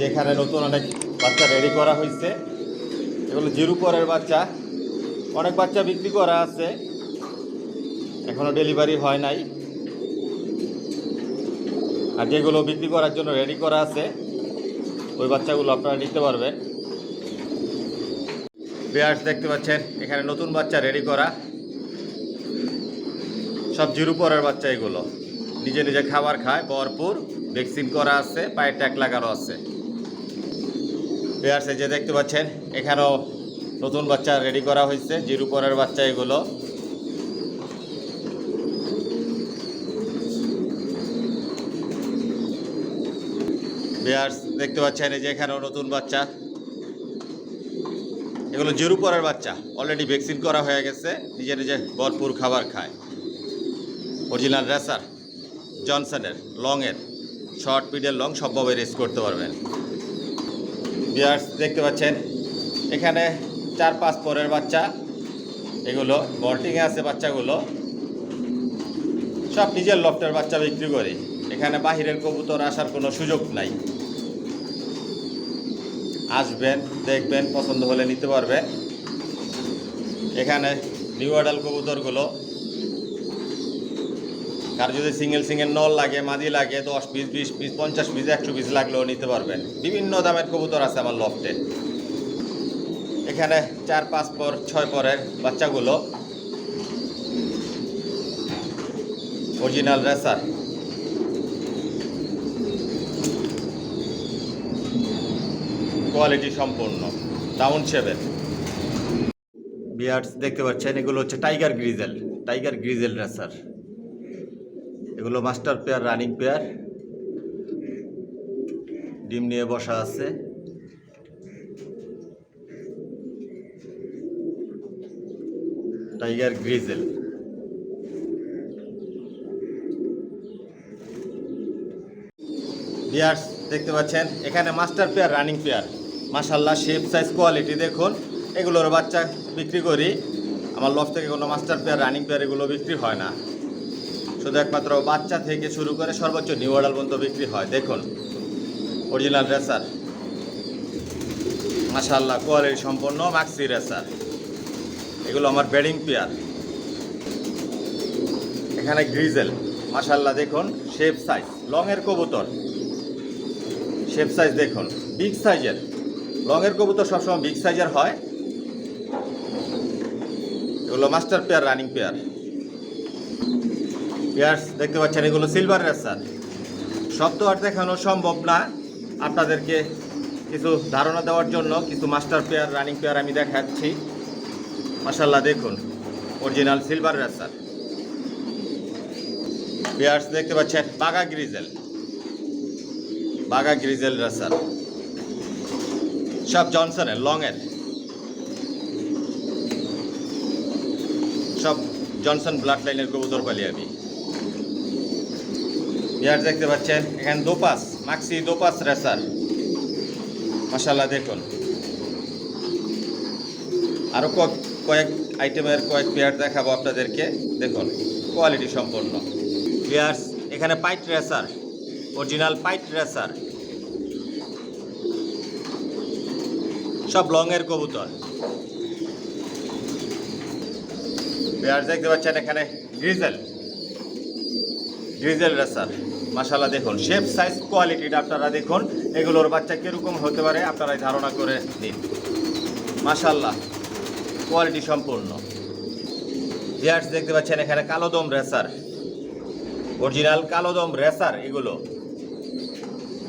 যে এখানে নতুন অনেক বাচ্চা রেডি করা হয়েছে এগুলো জিরো পরের বাচ্চা। অনেক বাচ্চা বিক্রি করা আছে। এখনও ডেলিভারি হয় নাই। আর যেগুলো বিক্রি করার জন্য রেডি করা আছে, ওই বাচ্চাগুলো আপনারা নিতে পারবেন। বিয়ার্স দেখতে পাচ্ছেন, এখানে নতুন বাচ্চা রেডি করা। সব জিরো পরের বাচ্চা এগুলো। নিজে নিজে খাবার খায়, ভরপুর, ভ্যাকসিন করা আছে পায়ে ট্যাক লাগানো আছে। বিয়ার্সে যে দেখতে পাচ্ছেন, এখানেও নতুন বাচ্চা রেডি করা হয়েছে, জিরো পরের বাচ্চা এগুলো। বিয়ার্স দেখতে পাচ্ছেন, এই যে এখানেও নতুন বাচ্চা। এগুলো জিরো পরের বাচ্চা অলরেডি ভ্যাকসিন করা হয়ে গেছে, নিজে নিজে ভরপুর খাবার খায়। অরিজিনাল রেসার জনসনের লংয়ের শর্ট মিডিয়াম লং সবভাবে রেস করতে পারবেন। বিয়ার্স দেখতে পাচ্ছেন, এখানে চার পাঁচ পরের বাচ্চা। এগুলো বল্টিংয়ে আছে বাচ্চাগুলো। সব নিজের লফটের বাচ্চা বিক্রি করি। এখানে বাহিরের কবুতর আসার কোনো সুযোগ নাই। আসবেন, দেখবেন, পছন্দ হলে নিতে পারবেন। এখানে নিউ অর্ডাল কবুতরগুলো কার যদি সিঙ্গেল সিঙ্গেল নল লাগে মাদি লাগে, দশ পিস বিশ পিস পঞ্চাশ পিস একশো পিস লাগলেও নিতে পারবেন। বিভিন্ন দামের কবুতর আছে আমার লফটে। এখানে চার, পাঁচ পর, ছয় পরের বাচ্চাগুলো। অরিজিনাল রেসার কোয়ালিটি সম্পূর্ণ। টাউন সেভেন বিয়ার্স দেখতে পাচ্ছেন, এগুলো হচ্ছে tiger grizzle tiger grizzle racer এগুলো মাস্টার পেয়ার, রানিং পেয়ার। ডিম নিয়ে বসা আছে। Tiger grizzle. বিয়ার্স দেখতে পাচ্ছেন, এখানে মাস্টার পেয়ার, রানিং পেয়ার। মাসাল্লাহ শেপ, সাইজ, কোয়ালিটি দেখুন। এগুলোর বাচ্চা বিক্রি করি। আমার লফ থেকে কোনো মাস্টার পেয়ার, রানিং পেয়ার এগুলো বিক্রি হয় না। শুধু একমাত্র বাচ্চা থেকে শুরু করে সর্বোচ্চ নিউ অর্ডার পর্যন্ত বিক্রি হয়। দেখুন অরিজিনাল রেসার মাসাল্লাহ কোয়ালিটি সম্পন্ন ম্যাক্সি রেসার এগুলো আমার বেডিং পেয়ার এখানে গ্রিজেল মাসাল্লাহ দেখুন শেপ সাইজ লংয়ের কবুতর। শেপ সাইজ দেখুন বিগ সাইজের লংয়ের কবুতর সবসময় বিগ সাইজের হয়। এগুলো master pair running pair pairs দেখতে পাচ্ছেন, এগুলো সিলভার রেসার সব তো আর দেখানো সম্ভব না। আপনাদেরকে কিছু ধারণা দেওয়ার জন্য কিছু মাস্টার পেয়ার রানিং পেয়ার আমি দেখাচ্ছি। মাসাল্লাহ দেখুন অরিজিনাল সিলভার রেসার পেয়ার্স দেখতে পাচ্ছেন বাগা গ্রিজেল বাগা গ্রিজেল রেসার সব জনসনের লংয়ের সব জনসন ব্লাড লাইনের কবুতর পালি আমি। পেয়ার দেখতে পাচ্ছেন, এখানে দোপাস, মাক্সি দোপাস রেসার। মাসাল্লাহ দেখুন। আরও কয়েক আইটেমের কয়েক পেয়ার দেখাবো আপনাদেরকে। দেখুন, কোয়ালিটি সম্পন্ন। পেয়ার্স এখানে পাইট রেসার, অরিজিনাল পাইট রেসার। সব লংয়ের কবুতর। পেয়ার দেখতে পাচ্ছেন এখানে গ্রিজেল। গ্রিজেল রেসার মাসাল্লাহ দেখুন শেপ সাইজ কোয়ালিটিটা আপনারা দেখুন, এগুলোর বাচ্চা কীরকম হতে পারে আপনারাই ধারণা করে নিন। মাসাল্লাহ কোয়ালিটি সম্পূর্ণ। পেয়ার্স দেখতে পাচ্ছেন এখানে কালোদম রেসার অরিজিনাল কালোদম রেসার এগুলো।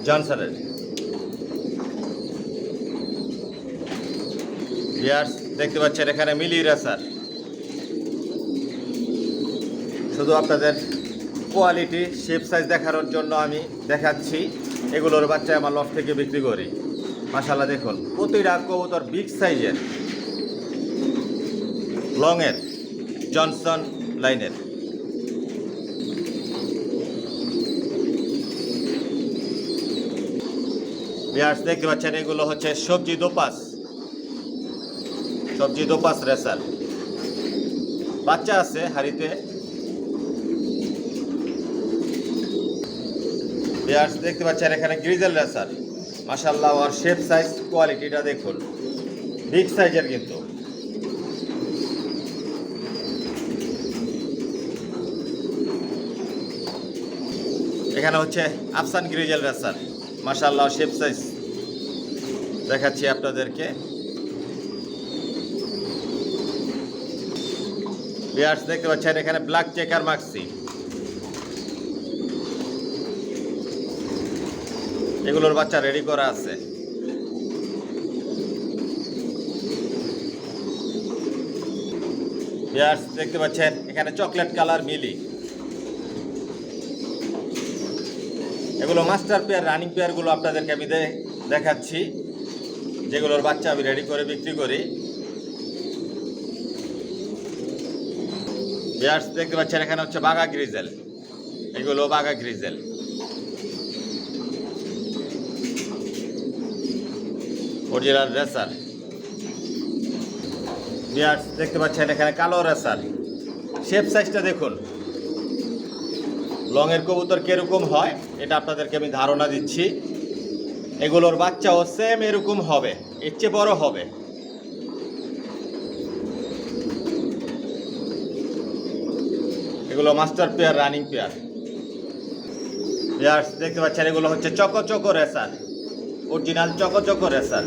জনসনের পেয়ার্স দেখতে পাচ্ছেন এখানে মিলি রেসার শুধু আপনাদের কোয়ালিটি শেপ সাইজ দেখানোর জন্য আমি দেখাচ্ছি। এগুলোর বাচ্চা আমার লফ থেকে বিক্রি করি। মাসাল্লাহ দেখুন, প্রতিটা কবুতর বিগ সাইজের লংয়ের জনসন লাইনের বিয়ার্স দেখতে পাচ্ছেন, এগুলো হচ্ছে সবজি দোপাস। সবজি দোপাস রেসার বাচ্চা আছে হাড়িতে। বিয়ার্স, দেখতে পাচ্ছেন এখানে গ্রিজেল রেসার মাশাল্লাহ ওর শেপ সাইজ কোয়ালিটিটা দেখুন। বিগ সাইজের কিন্তু। এখানে হচ্ছে আফসান গ্রিজেল রেসার মাশাল্লাহ শেপ সাইজ দেখাচ্ছি আপনাদেরকে। বিয়ার্স, দেখতে পাচ্ছেন এখানে ব্ল্যাক চেকার মাক্সি এগুলোর বাচ্চা রেডি করা আছে। দেখতে পাচ্ছেন, এখানে চকলেট কালার মিলি। এগুলো মাস্টার পেয়ার রানিং পেয়ারগুলো আপনাদেরকে আমি দেখাচ্ছি, যেগুলোর বাচ্চা আমি রেডি করে বিক্রি করি। দেখতে পাচ্ছেন, এখানে হচ্ছে বাঘা গ্রিজেল এগুলো বাঘা গ্রিজেল অরিজিনাল রেসার বিয়ার্স দেখতে পাচ্ছেন এখানে কালো রেসার শেপ সাইজটা দেখুন। লংয়ের কবুতর কীরকম হয়, এটা আপনাদেরকে আমি ধারণা দিচ্ছি। এগুলোর বাচ্চাও সেম এরকম হবে, এর চেয়ে বড় হবে। এগুলো master pair running pair pairs দেখতে পাচ্ছেন এগুলো হচ্ছে choco choco racer original choco choco racer.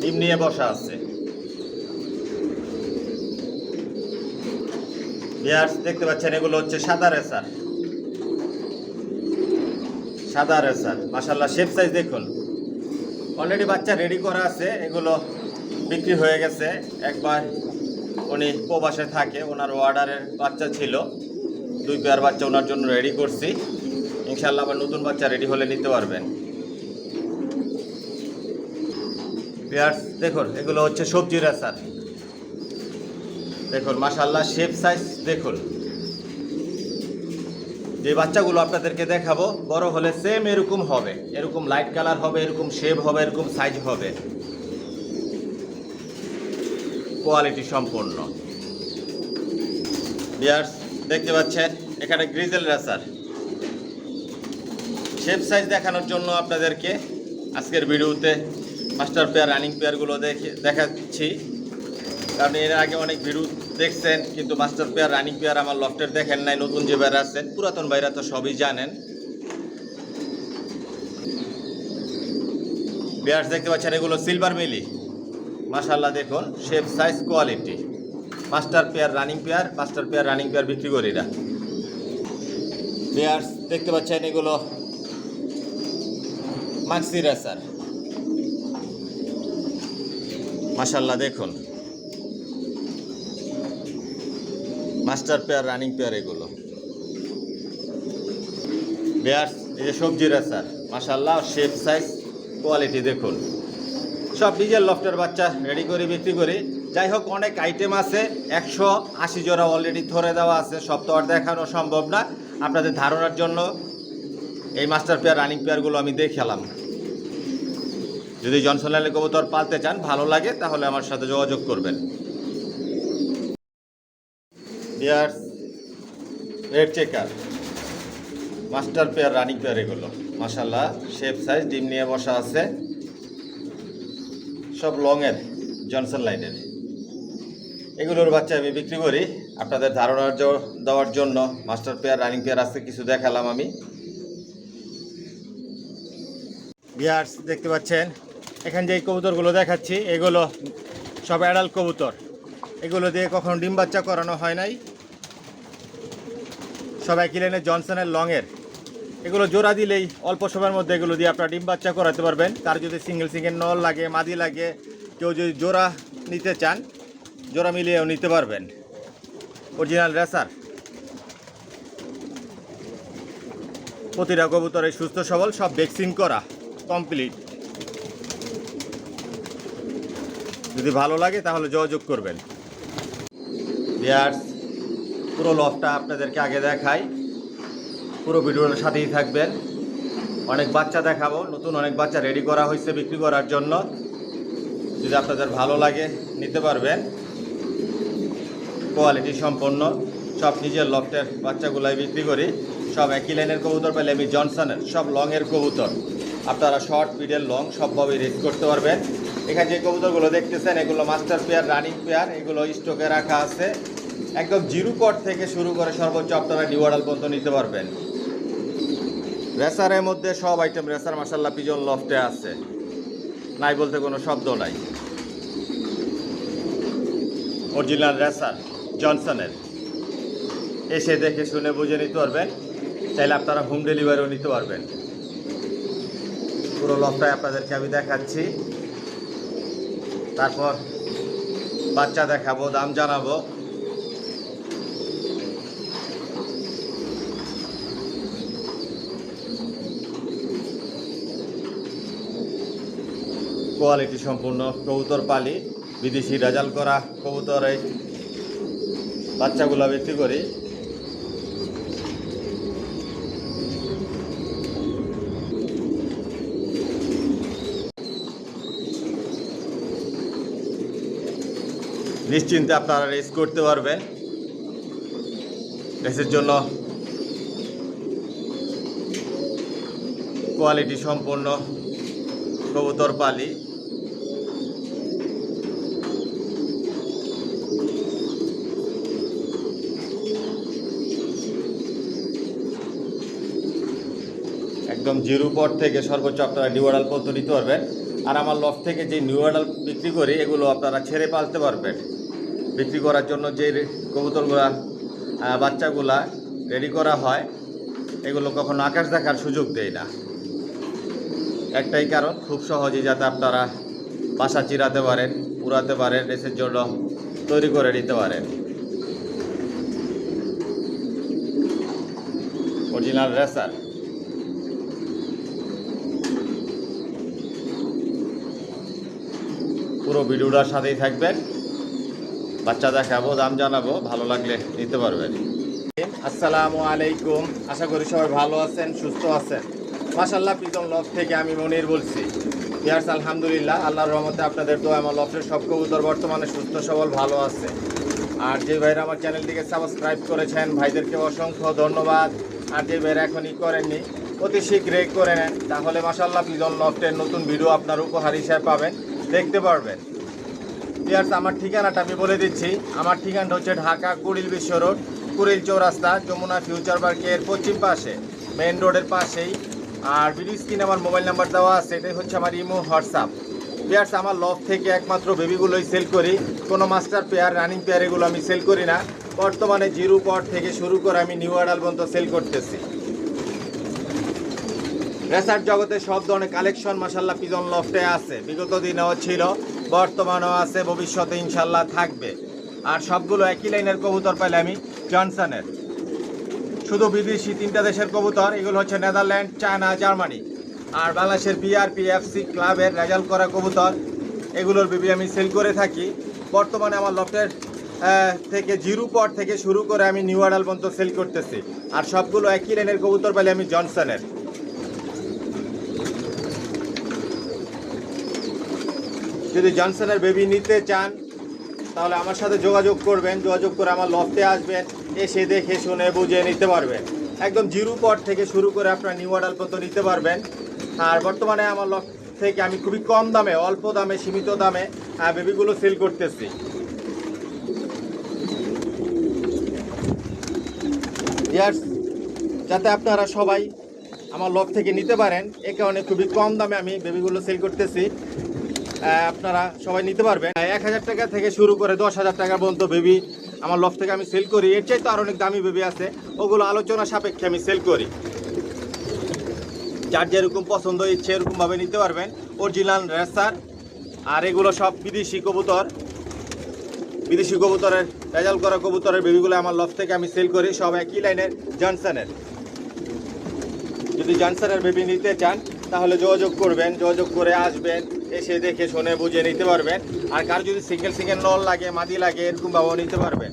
ডিম নিয়ে বসা আছে। পেয়ার্স দেখতে পাচ্ছেন, এগুলো হচ্ছে সাদা রেসার। সাদা রেসার। মাসাল্লাহ শেপ সাইজ দেখুন। অলরেডি বাচ্চা রেডি করা আছে, এগুলো বিক্রি হয়ে গেছে। একবার উনি প্রবাসে থাকে, ওনার অর্ডারের বাচ্চা ছিল। দুই পেয়ার বাচ্চা ওনার জন্য রেডি করছি। ইনশাল্লাহ আবার নতুন বাচ্চা রেডি হলে নিতে পারবেন। পেয়ার্স দেখুন, এগুলো হচ্ছে সবজির রেসার দেখুন মাশাল্লাহ শেপ সাইজ দেখুন। যে বাচ্চাগুলো আপনাদেরকে দেখাবো, বড় হলে সেম এরকম হবে। এরকম লাইট কালার হবে, এরকম শেপ হবে, এরকম সাইজ হবে। কোয়ালিটি সম্পূর্ণ। দেখতে পাচ্ছেন, এখানে গ্রিজেল রেসার শেপ সাইজ দেখানোর জন্য আপনাদেরকে আজকের ভিডিওতে মাস্টার পেয়ার রানিং পেয়ারগুলো দেখে দেখাচ্ছি। কারণ এর আগে অনেক ভিডিও দেখছেন, কিন্তু মাস্টার পেয়ার রানিং পেয়ার আমার লফটের দেখেন নাই, নতুন যে বের আছেন পুরাতন ভাইরা তো সবই জানেন। পেয়ার্স দেখতে পাচ্ছেন, এগুলো সিলভার মিলি মাশাল্লাহ দেখুন shape size quality master pair running pair master pair running pair বিক্রি করি না। পেয়ার্স দেখতে পাচ্ছেন, এগুলো মাক্সি রেসার মাশাল্লাহ দেখুন। মাস্টার পেয়ার, রানিং পেয়ার এগুলো। বেয়ার এই যে সবজি রেসার মাশাল্লাহ শেপ সাইজ, কোয়ালিটি দেখুন। সব ডিজেল লফটের বাচ্চা, রেডি করে, বিক্রি করি। যাই হোক, অনেক আইটেম আছে, একশো আশি জোড়া অলরেডি ধরে দেওয়া আছে, সব তো আর দেখানো সম্ভব না। আপনাদের ধারণার জন্য এই মাস্টার পেয়ার, রানিং পেয়ারগুলো আমি দেখালাম যদি জনসন লাইনের কবুতর পালতে চান, ভালো লাগে, তাহলে আমার সাথে যোগাযোগ করবেন। Red checker master pair, running pair এগুলো। মাসাল্লাহ শেপ সাইজ ডিম নিয়ে বসা আছে। সব লংয়ের জনসন লাইনের। এগুলোর বাচ্চা আমি বিক্রি করি। আপনাদের ধারণার দেওয়ার জন্য মাস্টার পেয়ার, রানিং পেয়ার আছে, কিছু দেখালাম আমি। বিয়ার্স দেখতে পাচ্ছেন। এখানে যে কবুতরগুলো দেখাচ্ছি, এগুলো সব অ্যাডাল্ট কবুতর। এগুলো দিয়ে কখনো ডিম বাচ্চা করানো হয় নাই। সব একই লাইনের জনসনের লংয়ের? এগুলো জোড়া দিলেই অল্প সময়ের মধ্যে এগুলো দিয়ে আপনারা ডিম বাচ্চা করাতে পারবেন। তার যদি সিঙ্গেল সিঙ্গেল নল লাগে, মাদি লাগে, কেউ যদি জোড়া নিতে চান, জোড়া মিলিয়েও নিতে পারবেন। অরিজিনাল রেসার প্রতিটা কবুতরে সুস্থ সবল, সব ভ্যাকসিন করা। কমপ্লিট যদি ভালো লাগে, তাহলে যোগাযোগ করবেন। পুরো লফটা আপনাদেরকে আগে দেখাই। পুরো ভিডিওর সাথেই থাকবেন। অনেক বাচ্চা দেখাবো। নতুন অনেক বাচ্চা রেডি করা হয়েছে বিক্রি করার জন্য। যদি আপনাদের ভালো লাগে, নিতে পারবেন। কোয়ালিটি সম্পন্ন। সব নিজের লফটের বাচ্চাগুলাই বিক্রি করি। সব একই লাইনের কবুতর পেলে আমি জনসনের সব লংয়ের কবুতর। আপনারা শর্ট মিডল লং সবভাবে রেস করতে পারবেন। এখানে যে কবুতরগুলো দেখতেছেন, এগুলো মাস্টার পেয়ার রানিং পেয়ার এগুলো স্টকে রাখা আছে। একদম জিরো পট থেকে শুরু করে সর্বোচ্চ আপনারা নিউয়াডাল পর্যন্ত নিতে পারবেন। রেসারের মধ্যে সব আইটেম রেসার মাসাল্লাহ পিজন লফটে আছে। নাই বলতে কোনো শব্দ নাই। অরিজিনাল রেসার জনসনের এসে দেখে শুনে বুঝে নিতে পারবেন। চাইলে আপনারা হোম ডেলিভারিও নিতে পারবেন। পুরো লফটাই আপনাদেরকে আমি দেখাচ্ছি। তারপর বাচ্চা দেখাবো, দাম জানাব। কোয়ালিটি সম্পূর্ণ কবুতর পালি, বিদেশি রেজাল্ট করা কবুতর বাচ্চাগুলো বিক্রি করি। নিশ্চিন্তে আপনারা রেস করতে পারবেন। রেসের জন্য কোয়ালিটি সম্পন্ন কবুতর পালি। একদম জিরো পট থেকে সর্বোচ্চ আপনারা অর্ডাল পর্যন্ত নিতে পারবেন। আর আমার লফ থেকে যে নিউ অর্ডাল বিক্রি করি, এগুলো আপনারা ছেড়ে পালতে পারবেন। বিক্রি করার জন্য যে কবুতরগুলা বাচ্চাগুলা রেডি করা হয়, এগুলো কখনো আকাশ দেখার সুযোগ দেয় না। একটাই কারণ, খুব সহজেই যাতে আপনারা বাসা চিরাতে পারেন উড়াতে পারেন, রেসের জন্য তৈরি করে নিতে পারেন। অরিজিনাল রেসার পুরো ভিডিওটার সাথেই থাকবেন। বাচ্চা দেখাবো, দাম জানাব, ভালো লাগলে নিতে পারবেন। আসসালামু আলাইকুম, আশা করি সবাই ভালো আছেন, সুস্থ আছেন। মাশাল্লাহ প্রীতম লফ থেকে আমি মনির বলছি। ইয়ার্স আলহামদুলিল্লাহ, আল্লাহর রহমতে আপনাদের তো আমার লফের সব কবুতর বর্তমানে সুস্থ, সবল, ভালো আছে। আর যে ভাইরা আমার চ্যানেলটিকে সাবস্ক্রাইব করেছেন, ভাইদেরকে অসংখ্য ধন্যবাদ। আর যে ভাইরা এখনই করেননি, অতি শীঘ্রই করে নেন। তাহলে মাসাল্লাহ পিজন লফটের নতুন ভিডিও আপনার উপহার হিসেবে পাবেন। দেখতে পারবেন। ইয়ার্স আমার ঠিকানাটা আমি বলে দিচ্ছি। আমার ঠিকানাটা হচ্ছে ঢাকা কুড়িল বিশ্ব রোড, কুড়িল চৌরাস্তা, যমুনা ফিউচার পার্কের পশ্চিম পাশে মেন রোডের পাশেই। আর ভিডিও স্ক্রিনে আমার মোবাইল নাম্বার দেওয়া আছে, এটাই হচ্ছে আমার ইমো, হোয়াটসঅ্যাপ। পেয়ার্স আমার লফ থেকে একমাত্র বেবিগুলোই সেল করি। কোনো মাস্টার পেয়ার রানিং পেয়ার এগুলো আমি সেল করি না। বর্তমানে জিরো পট থেকে শুরু করে আমি নিউ আডাল পর্যন্ত সেল করতেছি। রেসার জগতে সব ধরনের কালেকশন মাসাল্লাহ পিজন লফটে আছে। বিগত দিনেও ছিল, বর্তমানেও আছে, ভবিষ্যতে ইনশাল্লাহ থাকবে। আর সবগুলো একই লাইনের কবুতর পাইলে আমি জনসনের। শুধু বিদেশি তিনটা দেশের কবুতর, এগুলো হচ্ছে নেদারল্যান্ড, চায়না, জার্মানি। আর বাংলাদেশের বিআরপি, এফসি ক্লাবের রেজাল্ট করা কবুতর, এগুলোর বিবি আমি সেল করে থাকি। বর্তমানে আমার লফটের থেকে জিরো পট থেকে শুরু করে আমি নিউ আডাল পর্যন্ত সেল করতেছি। আর সবগুলো একই লাইনের কবুতর পাইলে আমি জনসনের। যদি জনসনের বেবি নিতে চান, তাহলে আমার সাথে যোগাযোগ করবেন, যোগাযোগ করে আমার লফটে আসবেন, এসে দেখে শুনে বুঝে নিতে পারবেন। একদম জিরো পট থেকে শুরু করে আপনার নিউ অর্ডার পর্যন্ত নিতে পারবেন। আর বর্তমানে আমার লফট থেকে আমি খুবই কম দামে, অল্প দামে, সীমিত দামে বেবিগুলো সেল করতেছি। যাতে আপনারা সবাই আমার লক থেকে নিতে পারেন, এ কারণে খুবই কম দামে আমি বেবিগুলো সেল করতেছি। আপনারা সবাই নিতে পারবেন। এক হাজার টাকা থেকে শুরু করে দশ হাজার টাকা পর্যন্ত বেবি আমার লফ থেকে আমি সেল করি। এর চাইতে আর অনেক দামি বেবি আছে। ওগুলো আলোচনা সাপেক্ষে আমি সেল করি। যার যেরকম পছন্দ ইচ্ছে এরকমভাবে নিতে পারবেন। অরিজিনাল রেসার আর এগুলো সব বিদেশি কবুতর। বিদেশি কবুতরের রেজাল্ট করা কবুতরের বেবিগুলো আমার লফ থেকে আমি সেল করি। সব একই লাইনের জনসনের যদি জনসনের বেবি নিতে চান, তাহলে যোগাযোগ করবেন। যোগাযোগ করে আসবেন। এসে দেখে শুনে বুঝে নিতে পারবেন। আর কার যদি সিঙ্গেল সিঙ্গেল নল লাগে, মাদি লাগে, এরকম ভাবেও নিতে পারবেন।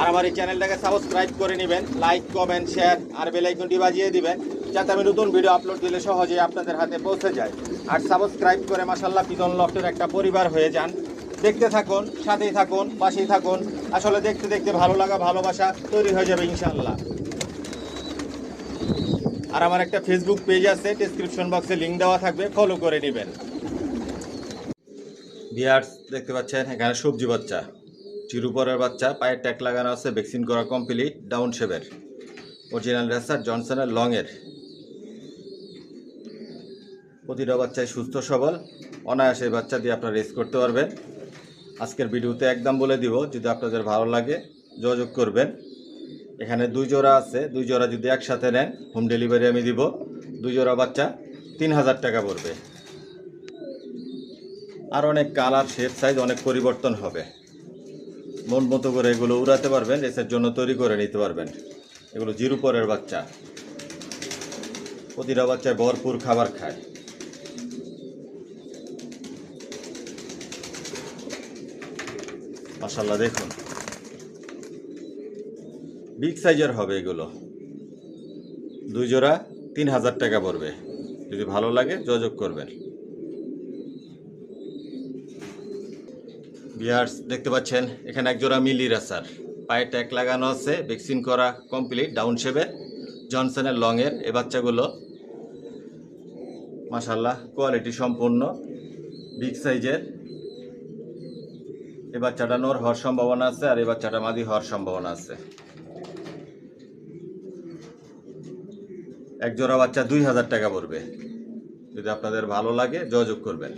আর আমার এই চ্যানেলটাকে সাবস্ক্রাইব করে নেবেন লাইক কমেন্ট শেয়ার আর বেল আইকনটি বাজিয়ে দিবেন, যাতে আমি নতুন ভিডিও আপলোড দিলে সহজেই আপনাদের হাতে পৌঁছে যায়। আর সাবস্ক্রাইব করে মাসাল্লাহ পিদন লফটের একটা পরিবার হয়ে যান। দেখতে থাকুন, সাথেই থাকুন, পাশেই থাকুন। আসলে দেখতে দেখতে ভালো লাগা, ভালোবাসা তৈরি হয়ে যাবে ইনশাল্লাহ আর আমার একটা ফেসবুক পেজ আছে ডিসক্রিপশন বক্সে লিঙ্ক দেওয়া থাকবে ফলো করে নেবেন। বিয়ার্স দেখতে পাচ্ছেন, এখানে সবজি বাচ্চা। চিরুপরের বাচ্চা পায়ে ট্যাক লাগানো আছে ভ্যাকসিন করা কমপ্লিট ডাউন শেপের অরিজিনাল রেসার জনসনের লংয়ের প্রতিটা বাচ্চায় সুস্থ, সবল। অনায়াসে বাচ্চা দিয়ে আপনারা রেস করতে পারবেন। আজকের ভিডিওতে একদম বলে দিব, যদি আপনাদের ভালো লাগে, যোগাযোগ করবেন। এখানে দুই জোড়া আছে, দুই জোড়া যদি একসাথে নেন হোম ডেলিভারি আমি দিব। দুই জোড়া বাচ্চা তিন হাজার টাকা পড়বে। আর অনেক কালার শেপ সাইজ অনেক পরিবর্তন হবে। মন মতো করে এগুলো উড়াতে পারবেন রেসের জন্য তৈরি করে নিতে পারবেন। এগুলো জিরো পরের বাচ্চা। প্রতিটা বাচ্চায় ভরপুর খাবার খায়। মাসাল্লাহ দেখুন। বিগ সাইজের হবে এগুলো। দুই জোড়া, তিন হাজার টাকা পড়বে। যদি ভালো লাগে, যোগাযোগ করবেন। বিয়ার্স দেখতে পাচ্ছেন, এখানে এক জোড়া মিলি রাসার পায়ে ট্যাগ লাগানো আছে ভ্যাকসিন করা কমপ্লিট ডাউন শেপে জনসনের লংয়ের এ বাচ্চাগুলো। মাসাল্লাহ কোয়ালিটি সম্পূর্ণ। বিগ সাইজের এ বাচ্চাটা নর হওয়ার সম্ভাবনা আছে, আর এই বাচ্চাটা মাদি হওয়ার সম্ভাবনা আছে। এক জোড়া বাচ্চা দুই হাজার টাকা পড়বে। যদি আপনাদের ভালো লাগে, যোগাযোগ করবেন।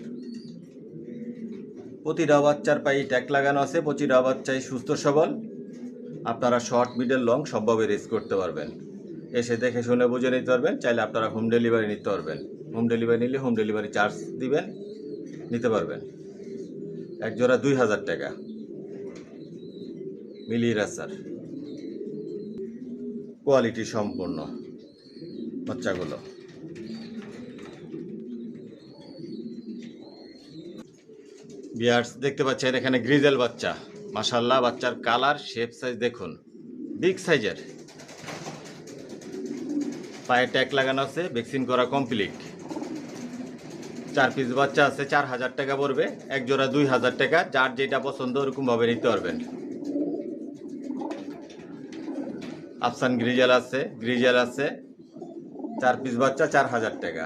প্রতিটা বাচ্চার পায়ে ট্যাগ লাগানো আছে, প্রতিটা বাচ্চাই সুস্থ সবল। আপনারা শর্ট মিডল লং সবভাবে রেস করতে পারবেন। এসে দেখে শুনে বুঝে নিতে পারবেন, চাইলে আপনারা হোম ডেলিভারি নিতে পারবেন। হোম ডেলিভারি নিলে হোম ডেলিভারি চার্জ দিবেন, নিতে পারবেন। এক জোড়া দুই হাজার টাকা। মিলিয়ে রাসার কোয়ালিটি সম্পূর্ণ। বাচ্চাগুলো। বিয়ার্স, দেখতে পাচ্ছেন এখানে গ্রিজেল বাচ্চা। মাসাল্লাহ বাচ্চার কালার, শেপ সাইজ দেখুন। বিগ সাইজের। পায়ে ট্যাগ লাগানো আছে, ভ্যাকসিন করা কমপ্লিট। চার পিস বাচ্চা আছে, চার হাজার টাকা পড়বে। এক জোড়া দুই হাজার টাকা, যার যেটা পছন্দ ওরকমভাবে নিতে পারবেন। আফসান গ্রিজেল আছে গ্রিজেল আছে। চার পিস বাচ্চা, চার হাজার টাকা।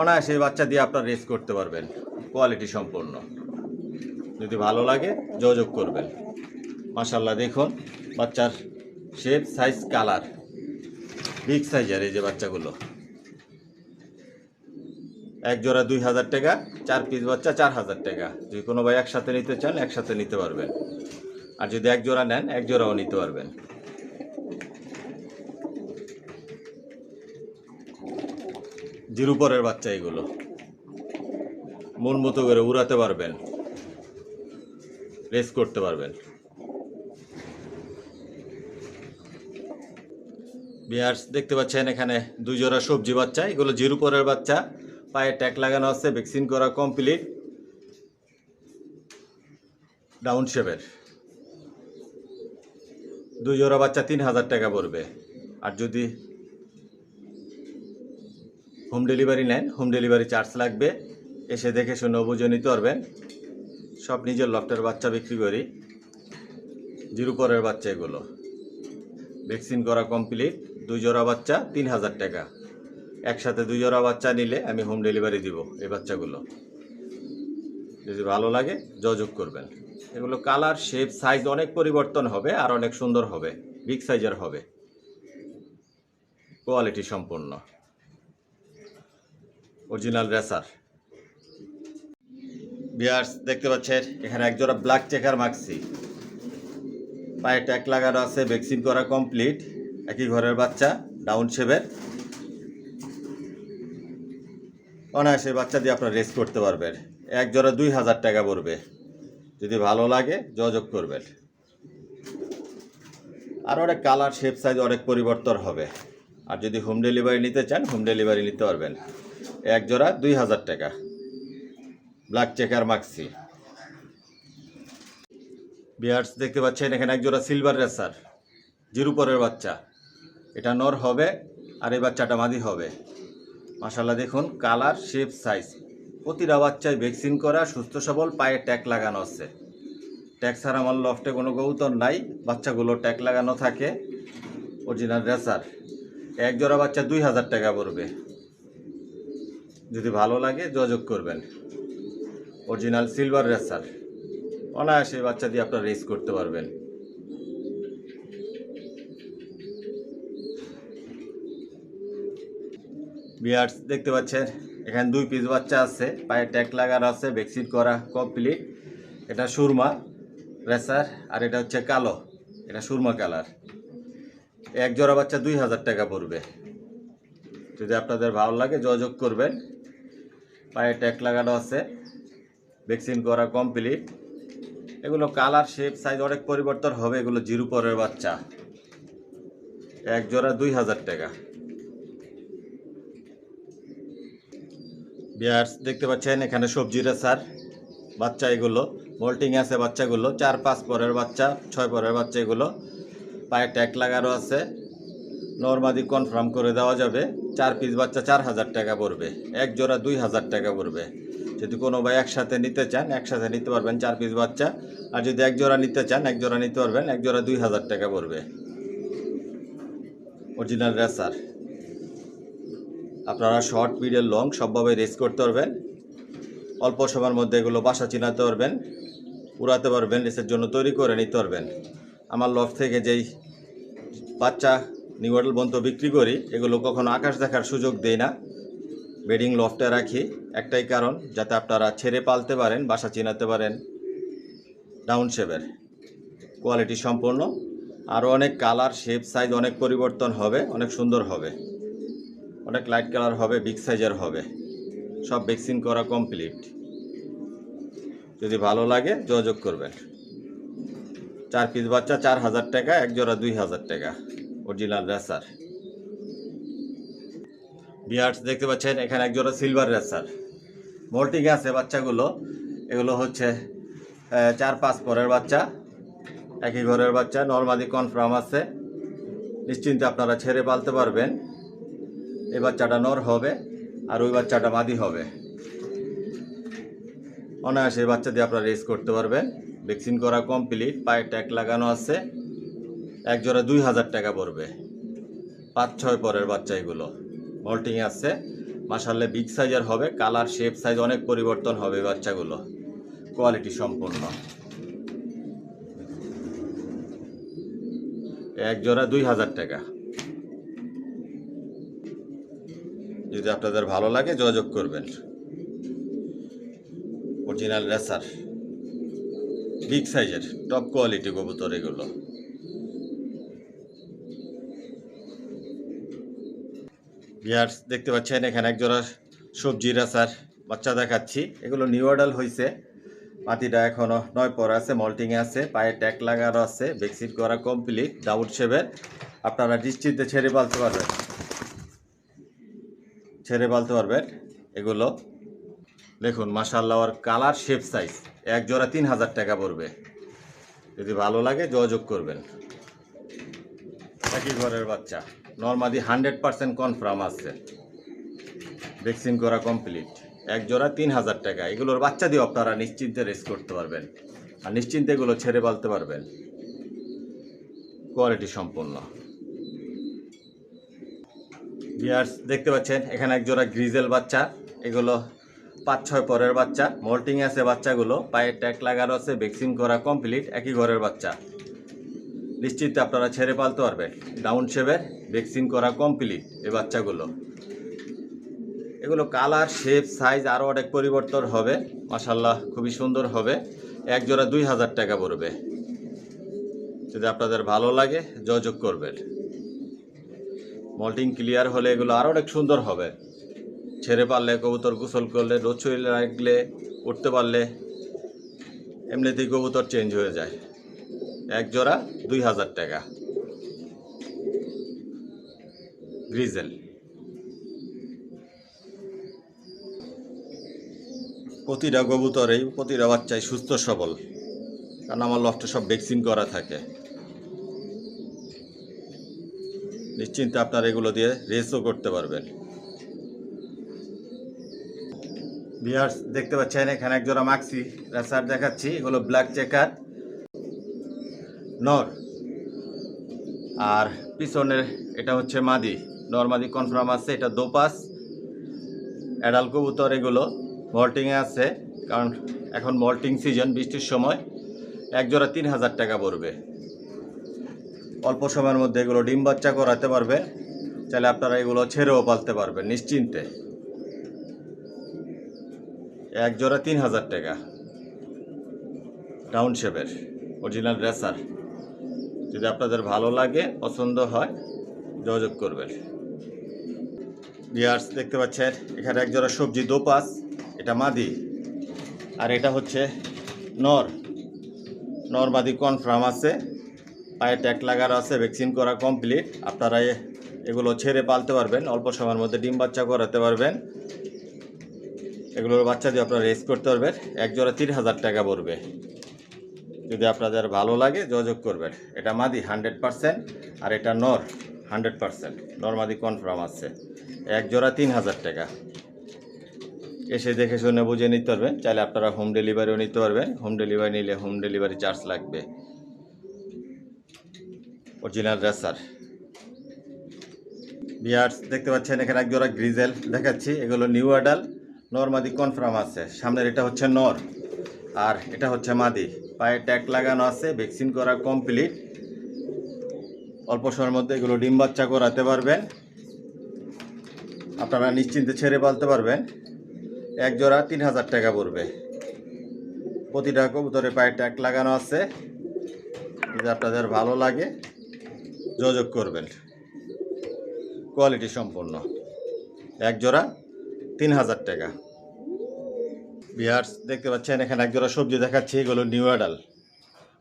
অনায়াসে বাচ্চা দিয়ে আপনার রেস করতে পারবেন কোয়ালিটি সম্পূর্ণ যদি ভালো লাগে, যোগাযোগ করবেন। মাসাল্লাহ দেখুন, বাচ্চার শেপ সাইজ কালার বিগ সাইজের এই যে বাচ্চাগুলো। এক জোড়া দুই হাজার টাকা, চার পিস বাচ্চা, চার হাজার টাকা। যদি কোনো ভাই একসাথে নিতে চান, একসাথে নিতে পারবেন। আর যদি এক জোড়া নেন, এক জোড়াও নিতে পারবেন। জিরু পরের বাচ্চা এগুলো। মন মতো করে উড়াতে পারবেন। রেস করতে পারবেন। বিয়ার্স দেখতে পাচ্ছেন এখানে দুই জোড়া সবজি বাচ্চা, এগুলো জিরু পরের বাচ্চা। পায়ে ট্যাগ লাগানো আছে, ভ্যাকসিন করা কমপ্লিট। ডাউন শেপের। দুই জোড়া বাচ্চা তিন হাজার টাকা পড়বে। আর যদি হোম ডেলিভারি নেন হোম ডেলিভারি চার্জ লাগবে। এসে দেখে শুনে বুঝে নিতে পারবেন সব নিজের লফটের বাচ্চা বিক্রি করি। জিরো পরের বাচ্চা এগুলো। ভ্যাকসিন করা কমপ্লিট দুই জোড়া বাচ্চা, তিন হাজার টাকা। একসাথে দুই জোড়া বাচ্চা নিলে আমি হোম ডেলিভারি দিব এই বাচ্চাগুলো। যদি ভালো লাগে, যোগাযোগ করবেন। এগুলো কালার শেপ সাইজ অনেক পরিবর্তন হবে আর অনেক সুন্দর হবে। বিগ সাইজের হবে। কোয়ালিটি সম্পূর্ণ। অরিজিনাল রেসার বিয়ার্স দেখতে পাচ্ছেন, এখানে এক জোড়া ব্ল্যাক চেকার মাখছি। পায়ে ট্যাক লাগানো আছে ভ্যাকসিন করা কমপ্লিট একই ঘরের বাচ্চা ডাউন শেপের অনায়াসে বাচ্চা দিয়ে আপনার রেস করতে পারবেন। এক জোড়া দুই হাজার টাকা পড়বে। যদি ভালো লাগে, যোগাযোগ করবেন। আর অনেক কালার শেপ সাইজ অনেক পরিবর্তন হবে। আর যদি হোম ডেলিভারি নিতে চান হোম ডেলিভারি নিতে পারবেন। এক জোড়া দুই হাজার টাকা। ব্ল্যাক চেকার মাক্সি বিয়ার্স দেখতে পাচ্ছেন, এখানে এক জোড়া সিলভার রেসার জিরু পরের বাচ্চা। এটা নর হবে আর এই বাচ্চাটা মাদি হবে। মাসাল্লাহ দেখুন, কালার শেপ সাইজ প্রতিটা বাচ্চায় ভ্যাকসিন করা, সুস্থ, সবল, পায়ে ট্যাগ লাগানো আছে। ট্যাগ ছাড়া আমার লফটে কোনো কৌতর নাই, বাচ্চাগুলো ট্যাগ লাগানো থাকে। অরিজিনাল রেসার এক জোড়া বাচ্চা দুই হাজার টাকা পড়বে। যদি ভালো লাগে যোগাযোগ করবেন। Original silver racer. অনায়াসে বাচ্চা দিয়ে আপনারা রেস করতে পারবেন। বিয়ার্স দেখতে পাচ্ছেন, এখানে দুই পিস বাচ্চা আছে, পায়ে ট্যাগ লাগানো আছে ভ্যাকসিন করা কমপ্লিট এটা সুরমা রেসার, আর এটা হচ্ছে কালো। এটা সুরমা কালার। এক জোড়া বাচ্চা দুই হাজার টাকা পড়বে। যদি আপনাদের ভালো লাগে যোগাযোগ করবেন। পায়ে ট্যাগ লাগানো আছে। ভ্যাকসিন করা কমপ্লিট। এগুলো কালার শেপ সাইজ অনেক পরিবর্তন হবে এগুলো জিরো পরের বাচ্চা। এক জোড়া দুই হাজার টাকা। বিয়ার্স, দেখতে পাচ্ছেন এখানে সবজি রেসার বাচ্চা এগুলো, মোল্টিং আছে বাচ্চাগুলো, চার পাঁচ পরের বাচ্চা, ছয় পরের বাচ্চা এগুলো। পায়ে ট্যাগ লাগানো আছে। নর্মাদি কনফার্ম করে দেওয়া যাবে, চার পিস বাচ্চা চার হাজার টাকা পড়বে, এক জোড়া দুই হাজার টাকা পড়বে। যদি কোনো ভাই একসাথে নিতে চান, একসাথে নিতে পারবেন চার পিস বাচ্চা, আর যদি এক জোড়া নিতে চান, এক জোড়া নিতে পারবেন, এক জোড়া দুই হাজার টাকা পড়বে। অরিজিনাল রেসার আপনারা শর্ট মিডিয়াম লং সবভাবে রেস করতে পারবেন। অল্প সময়ের মধ্যে এগুলো বাসা চিনাতে পারবেন, উড়াতে পারবেন রেসের জন্য তৈরি করে নিতে পারবেন। আমার লফ থেকে যেই বাচ্চা নিউ মডেল বন্ধ বিক্রি করি, এগুলো কখনো আকাশ দেখার সুযোগ দেই না। বেডিং লফটে রাখি, একটাই কারণ, যাতে আপনারা ছেড়ে পালতে পারেন, বাসা চিনাতে পারেন। ডাউন শেপের কোয়ালিটি সম্পন্ন আরও অনেক কালার শেপ সাইজ অনেক পরিবর্তন হবে, অনেক সুন্দর হবে। অনেক লাইট কালার হবে বিগ সাইজের হবে। সব ভ্যাকসিন করা কমপ্লিট যদি ভালো লাগে, যোগাযোগ করবেন। চার পিস বাচ্চা, চার হাজার টাকা এক জোড়া দুই হাজার টাকা। অরিজিনাল রেসার বিয়ার্স দেখতে পাচ্ছেন, এখানে এক জোড়া সিলভার রেসার মোল্টিং আছে বাচ্চাগুলো, এগুলো হচ্ছে চার পাঁচ পরের বাচ্চা, একই ঘরের বাচ্চা নর্মালি কনফার্ম আছে। নিশ্চিন্তে আপনারা ছেড়ে পালতে পারবেন। এই বাচ্চাটা নর হবে, আর ওই বাচ্চাটা মাদি হবে। অনায়াসে এই বাচ্চা দিয়ে আপনারা রেস করতে পারবেন। ভ্যাকসিন করা কমপ্লিট পায়ে ট্যাগ লাগানো আছে। এক জোড়া দুই হাজার টাকা পড়বে। পাঁচ, ছয় পরের বাচ্চা এগুলো মল্টিং আছে। মাসাল্লে বিগ সাইজের হবে। কালার শেপ সাইজ অনেক পরিবর্তন হবে বাচ্চাগুলো। কোয়ালিটি সম্পূর্ণ। এক জোড়া দুই হাজার টাকা। যদি আপনাদের ভালো লাগে যোগাযোগ করবেন। অরিজিনাল রেসার বিগ সাইজের টপ কোয়ালিটি কবুতর এগুলো। বিয়ার্স দেখতে পাচ্ছেন, এখানে এক জোড়া সবজি রেসার বাচ্চা দেখাচ্ছি। এগুলো নিউ অর্ডাল হয়েছে মাটিটা এখনও নয় পর আছে মল্টিংয়ে আছে, পায়ে ট্যাক লাগানো আছে ভ্যাকসিন করা কমপ্লিট ডাউট শেপের আপনারা নিশ্চিন্তে ছেড়ে পালতে পারবেন। ছেড়ে পালতে পারবেন এগুলো। দেখুন মাসাল্লাহ কালার শেপ সাইজ এক জোড়া তিন হাজার টাকা পড়বে। যদি ভালো লাগে, যোগাযোগ করবেন। একই ঘরের বাচ্চা। নর্মালি হান্ড্রেড পার্সেন্ট কনফার্ম আছে। ভ্যাকসিন করা কমপ্লিট এক জোড়া তিন হাজার টাকা। এগুলোর বাচ্চা দিয়ে আপনারা নিশ্চিন্তে রেস করতে পারবেন। আর নিশ্চিন্তে এগুলো ছেড়ে পালতে পারবেন। কোয়ালিটি সম্পূর্ণ। বিয়ার্স দেখতে পাচ্ছেন, এখানে এক জোড়া গ্রিজেল বাচ্চা। এগুলো পাঁচ ছয় পরের বাচ্চা। মল্টিং আছে বাচ্চাগুলো। পায়ে ট্যাগ লাগানো আছে। ভ্যাকসিন করা কমপ্লিট একই ঘরের বাচ্চা। নিশ্চিত আপনারা ছেড়ে পালতে পারবেন। ডাউন শেপের ভ্যাকসিন করা কমপ্লিট এই বাচ্চাগুলো। এগুলো কালার শেপ সাইজ আরও অনেক পরিবর্তন হবে। মাসাল্লাহ খুবই সুন্দর হবে। এক জোড়া দুই হাজার টাকা পড়বে। যদি আপনাদের ভালো লাগে, যোগাযোগ করবেন। মল্টিং ক্লিয়ার হলে এগুলো আরও অনেক সুন্দর হবে। ছেড়ে পারলে কবুতর গোসল করলে, রোদ শরীরে রাখলে, উঠতে পারলে, এমনিতেই কবুতর চেঞ্জ হয়ে যায়। এক জোড়া দুই হাজার টাকা। গ্রিজেল প্রতিটা কবুতরেই, প্রতিটা বাচ্চাই সুস্থ, সবল। কারণ আমার লফটে সব ভ্যাকসিন করা থাকে। নিশ্চিন্তে আপনার এগুলো দিয়ে রেসও করতে পারবেন। বিয়ার্স দেখতে পাচ্ছেন, এখানে এক জোড়া মাক্সি রেসার দেখাচ্ছি। এগুলো ব্ল্যাক চেকার নর। আর পিছনের এটা হচ্ছে মাদি। নর্মালি কনফার্ম আছে, এটা দোপাস। অ্যাডাল কবুতর এগুলো মল্টিংয়ে আছে, কারণ এখন মল্টিং সিজন বৃষ্টির সময়। এক জোড়া তিন হাজার টাকা পড়বে। অল্প সময়ের মধ্যে এগুলো ডিম বাচ্চা করাতে পারবে। চাইলে আপনারা এগুলো ছেড়েও পালতে পারবেন, নিশ্চিন্তে। এক জোড়া তিন হাজার টাকা। টাউন শেপের অরিজিনাল রেসার যদি আপনাদের ভালো লাগে, পছন্দ হয়, যোগাযোগ করবেন। বিয়ার্স দেখতে পাচ্ছেন, এখানে এক জোড়া সবজি দোপাস, এটা মাদি, আর এটা হচ্ছে নর। নর মাদি কনফার্ম আছে, পায়ে ট্যাক লাগানো আছে ভ্যাকসিন করা কমপ্লিট আপনারা এগুলো ছেড়ে পালতে পারবেন, অল্প সময়ের মধ্যে ডিম বাচ্চা করাতে পারবেন। এগুলোর বাচ্চা দিয়ে আপনারা রেস করতে পারবেন, এক জোড়া তিন হাজার টাকা পড়বে। যদি আপনাদের ভালো লাগে, যোগাযোগ করবেন। এটা মাদি হান্ড্রেড পার্সেন্ট আর এটা নর হান্ড্রেড পার্সেন্ট। নর মাদি কনফার্ম আছে। এক জোড়া তিন হাজার টাকা। এসে দেখে শুনে বুঝে নিতে পারবেন। চাইলে আপনারা হোম ডেলিভারিও নিতে পারবেন। হোম ডেলিভারি নিলে হোম ডেলিভারি চার্জ লাগবে। অরিজিনাল রেসার বিয়ার্স দেখতে পাচ্ছেন, এখানে এক জোড়া গ্রিজেল দেখাচ্ছি। এগুলো নিউ অ্যাডাল নর মাদি কনফার্ম আছে। সামনের এটা হচ্ছে নর আর এটা হচ্ছে মাদি। পায়ে ট্যাগ লাগানো আছে, ভ্যাকসিন করা কমপ্লিট। অল্প সময়ের মধ্যে এগুলো ডিম বাচ্চা করাতে পারবেন। আপনারা নিশ্চিন্তে ছেড়ে পালতে পারবেন। এক জোড়া তিন হাজার টাকা পড়বে। প্রতিটা কবুতরে পায়ে ট্যাগ লাগানো আছে। যদি আপনাদের ভালো লাগে, যোগাযোগ করবেন। কোয়ালিটি সম্পন্ন এক জোড়া তিন হাজার টাকা। বিহার দেখতে পাচ্ছেন, এখানে এক জোড়া সবজি দেখাচ্ছি, এগুলো নিউ অ্যাডাল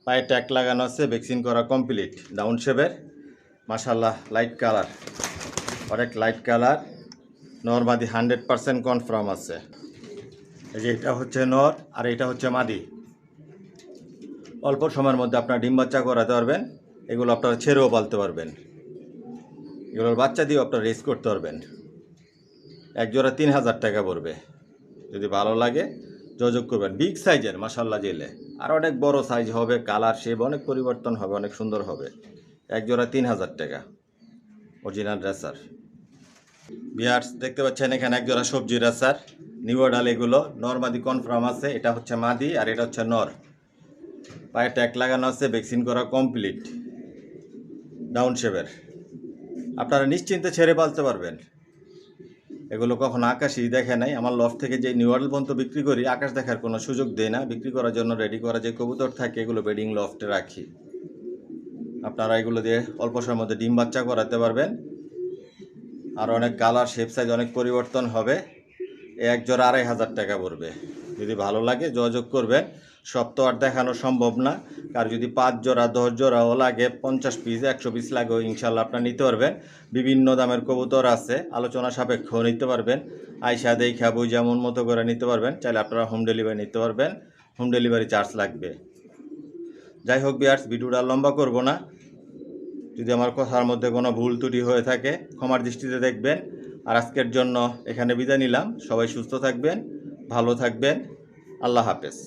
পায়ে ট্যাক লাগানো আছে, ভ্যাকসিন করা কমপ্লিট, ডাউন শেপের মাসাল্লাহ লাইট কালার। অনেক লাইট কালার নর্মাদি হান্ড্রেড পারসেন্ট কনফার্ম আছে। এই যে এটা হচ্ছে নর, আর এটা হচ্ছে মাদি। অল্প সময়ের মধ্যে আপনার ডিম বাচ্চা করাতে পারবেন, এগুলো আপনারা ছেড়েও পালতে পারবেন। এগুলোর বাচ্চা দিয়েও আপনারা রেস করতে পারবেন। এক জোড়া তিন হাজার টাকা পড়বে। যদি ভালো লাগে, যোগাযোগ করবেন। বিগ সাইজের মাসাল্লাহ জেলে। আর অনেক বড় সাইজ হবে কালার শেপ অনেক পরিবর্তন হবে, অনেক সুন্দর হবে। এক জোড়া তিন হাজার টাকা। অরিজিনাল রেসার বিয়ার্স দেখতে পাচ্ছেন এখানে এক জোড়া সবজি রেসার নিউ ডাল এগুলো। নর্মাদি কনফার্ম আছে, এটা হচ্ছে মাদি আর এটা হচ্ছে নর। পায়ে ট্যাগ লাগানো আছে ভ্যাকসিন করা কমপ্লিট ডাউন শেপের আপনারা নিশ্চিন্তে ছেড়ে পালতে পারবেন। এগুলো কখনো আকাশই দেখে নাই। আমার লফট থেকে যে নিউ অর্ডার পর্যন্ত বিক্রি করি, আকাশ দেখার কোনো সুযোগ দেয় না। বিক্রি করার জন্য রেডি করা যে কবুতর থাকে, এগুলো বেডিং লফটে রাখি। আপনারা এগুলো দিয়ে অল্প সময়ের মধ্যে ডিম বাচ্চা করাতে পারবেন। আর অনেক কালার শেপ সাইজ অনেক পরিবর্তন হবে। এক জোড়া আড়াই হাজার টাকা পড়বে। যদি ভালো লাগে যোগাযোগ করবেন। সব তো আর দেখানো সম্ভব না। আর যদি পাঁচ জোড়া, দশ জোড়াও লাগে, পঞ্চাশ পিস একশো পিস লাগেও ইনশাল্লাহ আপনার নিতে পারবেন। বিভিন্ন দামের কবুতর আছে, আলোচনা সাপেক্ষও নিতে পারবেন। আইসা দেখা বই যেমন মতো করে নিতে পারবেন, চাইলে আপনারা হোম ডেলিভারি নিতে পারবেন। হোম ডেলিভারি চার্জ লাগবে। যাই হোক বিয়ার্স ভিডিওটা লম্বা করব না। যদি আমার কথার মধ্যে কোনো ভুল ত্রুটি হয়ে থাকে, ক্ষমার দৃষ্টিতে দেখবেন। আর আজকের জন্য এখানে বিদায় নিলাম। সবাই সুস্থ থাকবেন, ভালো থাকবেন। আল্লাহ হাফেজ।